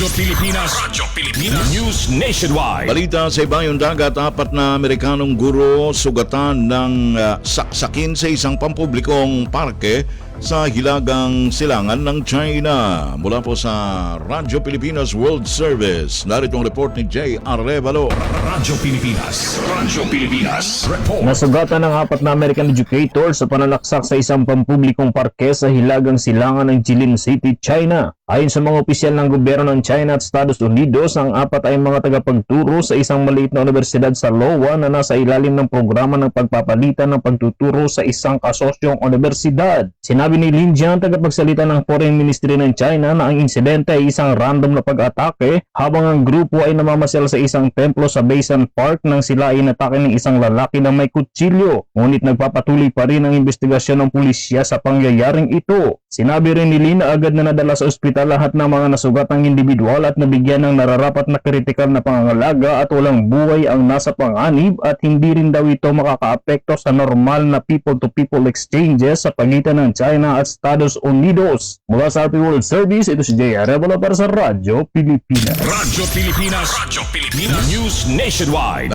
Radyo Pilipinas. Radyo Pilipinas. News Nationwide. Balita sa ibayong dagat, apat na Amerikanong guro sugatan ng ah, saksakin sa isang pampublikong parke sa hilagang silangan ng China. Mula po sa Radyo Pilipinas World Service, narito ang report ni Jay Arevalo. Radyo Pilipinas. Radyo Pilipinas. Report. Nasugatan ng apat na American educator sa panalaksak sa isang pampublikong parke sa hilagang silangan ng Jilin City, China. Ayon sa mga opisyal ng gobyerno ng China at Estados Unidos, ang apat ay mga tagapagturo sa isang maliit na universidad sa Iowa na nasa ilalim ng programa ng pagpapalitan ng pagtuturo sa isang kasosyong universidad. Sinabi ni Lin Jian, tagapagsalita ng Foreign Ministry ng China, na ang insidente ay isang random na pag-atake habang ang grupo ay namamasyal sa isang templo sa Basin Park nang sila ay inatake ng isang lalaki na may kutsilyo. Ngunit nagpapatuloy pa rin ang investigasyon ng pulisya sa pangyayaring ito. Sinabi rin ni Lin na agad na nadala sa ospital lahat ng mga nasugatang individual at nabigyan ng nararapat na kritikal na pangangalaga at walang buhay ang nasa panganib at hindi rin daw ito makakaapekto sa normal na people-to-people exchanges sa pagitan ng China at Estados Unidos. Mula sa RP World Service, ito si Jay Arevalo para sa Radyo Pilipinas. Radyo Pilipinas. Radyo Pilipinas. News Nationwide.